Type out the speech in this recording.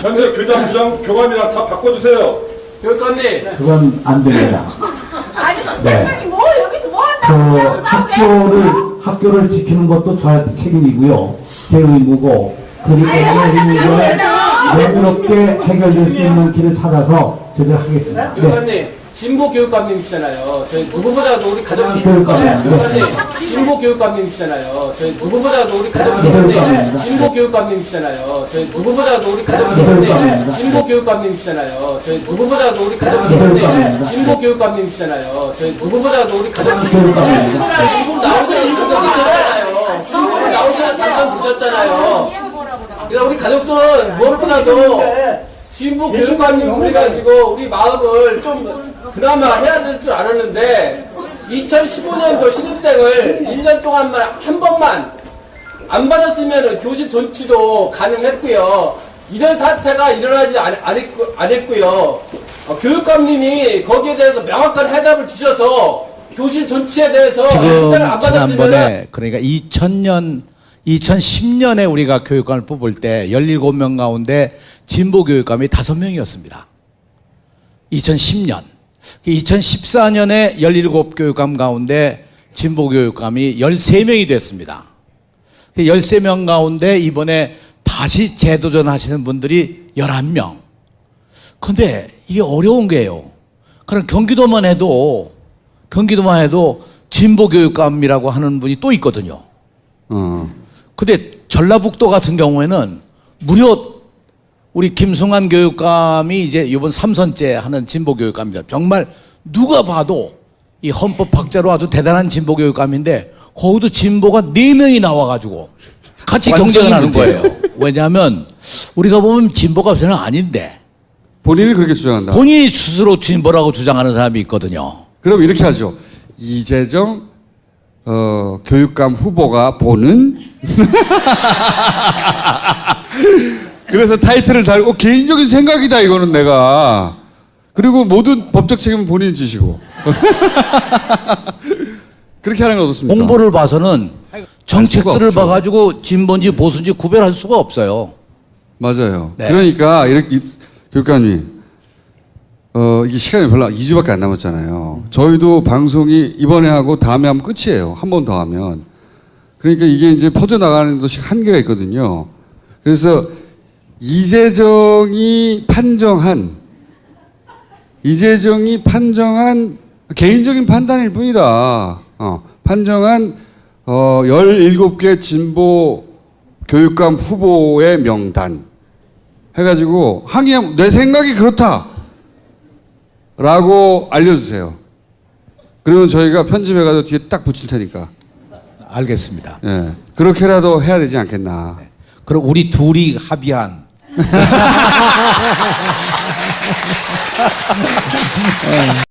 현재 교장, 부장, 교감이랑 다 바꿔주세요. 교육감님, 그건 안 됩니다. 아니 네. 신장님이 뭐 여기서 뭐 그 한다고 학교를 학교를 지키는 것도 저한테 책임이고요. 제 의무고 때문에 이 문제는 매끄럽게 해결될 수 있는 길을 찾아서 저희들 하겠습니다. 네. 교육감님, 진보 교육감님이시잖아요. 저희 누구보다도 우리 가족이. 교육감님, 진보 교육감님이시잖아요. 저희 누구보다도 우리 가족이 교육감입니다. 진보 교육감님이시잖아요. 저희 누구보다도 우리 가족이 교육감입니다. 진보 교육감님이시잖아요. 저희 누구보다도 우리 가족이 교육감입니다. 진보 교육감님이시잖아요. 저희 누구보다도 우리 가족이 교육감입니다. 진보 나오셔서 잠깐 늦었잖아요. 진보 나오셔서 잠깐 늦었잖아요. 그래서 우리 가족들은 무엇보다도 진보 교육관님 그래가지고 우리 마음을 좀 그나마 해야 될 줄 알았는데 2015년도 신입생을 1년 동안만 한 번만 안 받았으면 교실 존치도 가능했고요. 이런 사태가 일어나지 않, 안, 했고, 안 했고요. 어, 교육감님이 거기에 대해서 명확한 해답을 주셔서 교실 존치에 대해서 지금 일단을 안 받았으면 지난번에 그러니까 2000년 2010년에 우리가 교육감을 뽑을 때 17명 가운데 진보 교육감이 5명이었습니다. 2010년. 2014년에 17교육감 가운데 진보 교육감이 13명이 됐습니다. 13명 가운데 이번에 다시 재도전 하시는 분들이 11명. 근데 이게 어려운 게요. 그럼 경기도만 해도 경기도만 해도 진보 교육감이라고 하는 분이 또 있거든요. 어. 근데 전라북도 같은 경우에는 무려 우리 김승환 교육감이 이제 이번 삼선째 하는 진보 교육감입니다. 정말 누가 봐도 이 헌법 학자로 아주 대단한 진보 교육감인데 거기도 진보가 네 명이 나와가지고 같이 경쟁을 하는 거예요. 왜냐하면 우리가 보면 진보가 저는 아닌데 본인이 그렇게 주장한다. 본인이 스스로 진보라고 주장하는 사람이 있거든요. 그럼 이렇게 하죠. 이재정 어, 교육감 후보가 보는 그래서 타이틀을 달고 개인적인 생각이다 이거는 내가 그리고 모든 법적 책임은 본인이 지시고 그렇게 하는 건 어떻습니까? 공보를 봐서는 정책들을. 봐가지고 진보인지 보수인지 구별할 수가 없어요. 맞아요. 네. 그러니까 이렇게 이- 교육감님 어 이게 시간이 별로 2주밖에 안 남았잖아요. 저희도 방송이 이번에 하고 다음에 하면 끝이에요. 한 번 더 하면. 그러니까 이게 이제 퍼져 나가는 것이 한계가 있거든요. 그래서 이재정이 판정한 이재정이 판정한 개인적인 판단일 뿐이다. 어, 판정한 어 17개 진보 교육감 후보의 명단 해가지고 항의하면 내 생각이 그렇다 라고 알려주세요. 그러면 저희가 편집해가지고 뒤에 딱 붙일 테니까 알겠습니다. 예 그렇게라도 해야 되지 않겠나. 그럼 우리 둘이 합의한